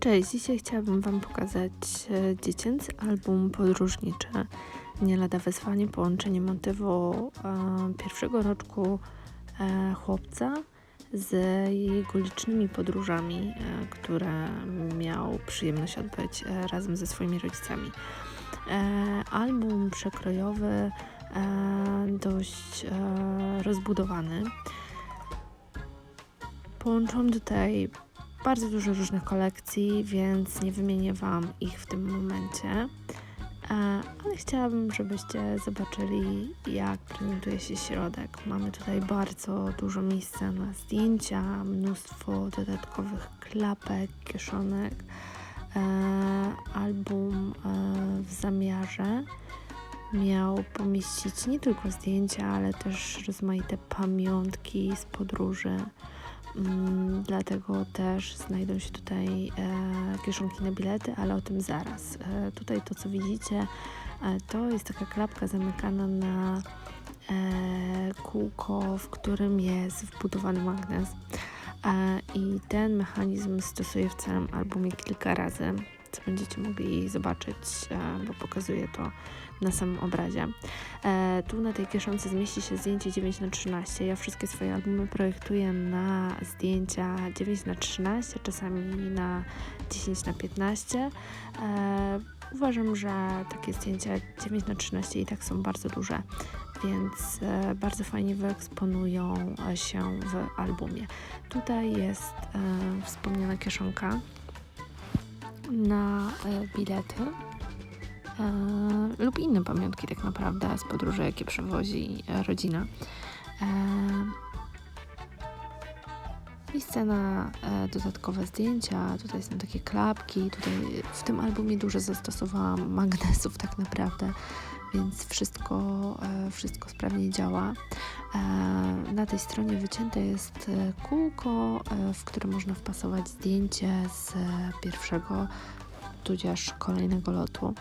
Cześć, dzisiaj chciałabym Wam pokazać e, dziecięcy album podróżniczy. Nie lada wyzwanie, połączenie motywu e, pierwszego roczku e, chłopca z jego licznymi podróżami, e, które miał przyjemność odbyć e, razem ze swoimi rodzicami. E, album przekrojowy, e, dość e, rozbudowany. Połączyłam tutaj bardzo dużo różnych kolekcji, więc nie wymienię Wam ich w tym momencie. E, Ale chciałabym, żebyście zobaczyli, jak prezentuje się środek. Mamy tutaj bardzo dużo miejsca na zdjęcia, mnóstwo dodatkowych klapek, kieszonek. E, Album e, w zamiarze miał pomieścić nie tylko zdjęcia, ale też rozmaite pamiątki z podróży. Mm, Dlatego też znajdą się tutaj e, kieszonki na bilety, ale o tym zaraz. E, tutaj to, co widzicie, e, to jest taka klapka zamykana na kółko, w którym jest wbudowany magnes. I ten mechanizm stosuję w całym albumie kilka razy, co będziecie mogli zobaczyć, e, bo pokazuję to na samym obrazie. E, tu na tej kieszonce zmieści się zdjęcie 9 na 13 Ja wszystkie swoje albumy projektuję na zdjęcia 9 na 13 czasami na 10 na 15 e, Uważam, że takie zdjęcia 9 na 13 i tak są bardzo duże, więc bardzo fajnie wyeksponują się w albumie. Tutaj jest wspomniana kieszonka na e, bilety e, lub inne pamiątki tak naprawdę z podróży, jakie przewozi e, rodzina. Miejsce na e, dodatkowe zdjęcia, tutaj są takie klapki, tutaj w tym albumie dużo zastosowałam magnesów tak naprawdę, więc wszystko, e, wszystko sprawnie działa. E, na tej stronie wycięte jest kółko, w które można wpasować zdjęcie z pierwszego tudzież kolejnego lotu.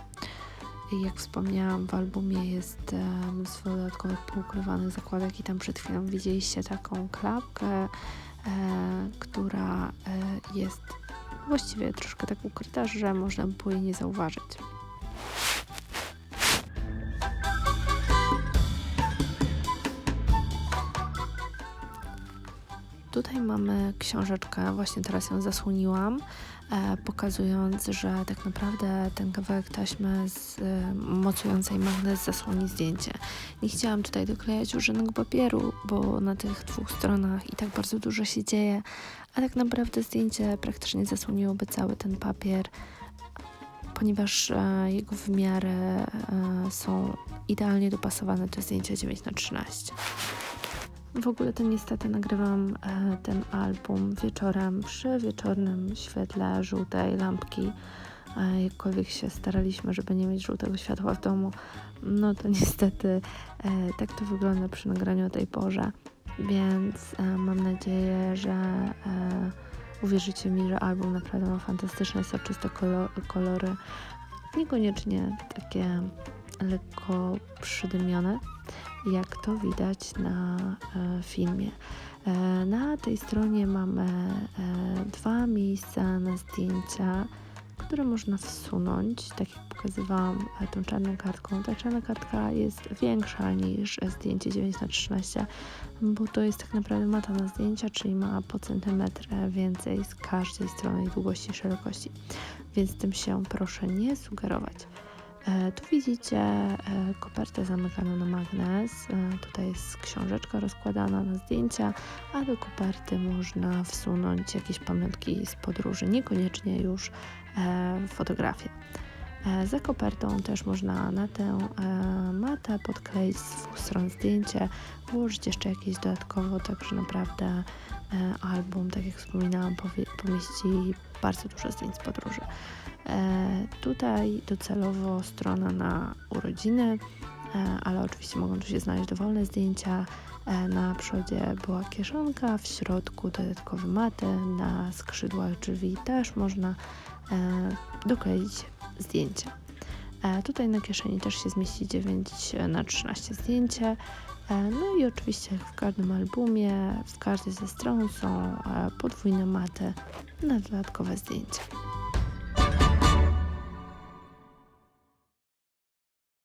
Jak wspomniałam, w albumie jest mnóstwo dodatkowych poukrywanych zakładek i tam przed chwilą widzieliście taką klapkę, która e, jest właściwie troszkę tak ukryta, że można by było jej nie zauważyć. Tutaj mamy książeczkę, właśnie teraz ją zasłoniłam, e, pokazując, że tak naprawdę ten kawałek taśmy z e, mocującej magnes zasłoni zdjęcie. Nie chciałam tutaj doklejać używanego papieru, bo na tych dwóch stronach i tak bardzo dużo się dzieje, a tak naprawdę zdjęcie praktycznie zasłoniłoby cały ten papier, ponieważ e, jego wymiary e, są idealnie dopasowane do zdjęcia 9 na 13 w ogóle to niestety nagrywam e, ten album wieczorem przy wieczornym świetle żółtej lampki. Jakkolwiek się staraliśmy, żeby nie mieć żółtego światła w domu, no to niestety e, tak to wygląda przy nagraniu o tej porze. Więc e, mam nadzieję, że uwierzycie mi, że album naprawdę ma fantastyczne, soczyste kolo- kolory. Niekoniecznie takie lekko przydymione, jak to widać na e, filmie. E, na tej stronie mamy e, dwa miejsca na zdjęcia, które można wsunąć, tak jak pokazywałam tą czarną kartką. Ta czarna kartka jest większa niż zdjęcie 9 na 13 bo to jest tak naprawdę mata na zdjęcia, czyli ma po centymetr więcej z każdej strony długości i szerokości. Więc tym się proszę nie sugerować. E, Tu widzicie e, kopertę zamykaną na magnes. E, Tutaj jest książeczka rozkładana na zdjęcia, a do koperty można wsunąć jakieś pamiątki z podróży, niekoniecznie już fotografię. Za kopertą też można na tę e, matę podkleić z dwóch stron zdjęcie, włożyć jeszcze jakieś dodatkowo, także naprawdę e, album, tak jak wspominałam, pomieści bardzo dużo zdjęć z podróży. E, tutaj docelowo strona na urodziny, e, ale oczywiście mogą tu się znaleźć dowolne zdjęcia. E, na przodzie była kieszonka, w środku dodatkowe maty, na skrzydłach drzwi też można e, dokleić zdjęcia. E, tutaj na kieszeni też się zmieści 9 na 13 zdjęcie. E, no i oczywiście jak w każdym albumie, w każdej ze stron są e, podwójne maty na dodatkowe zdjęcia.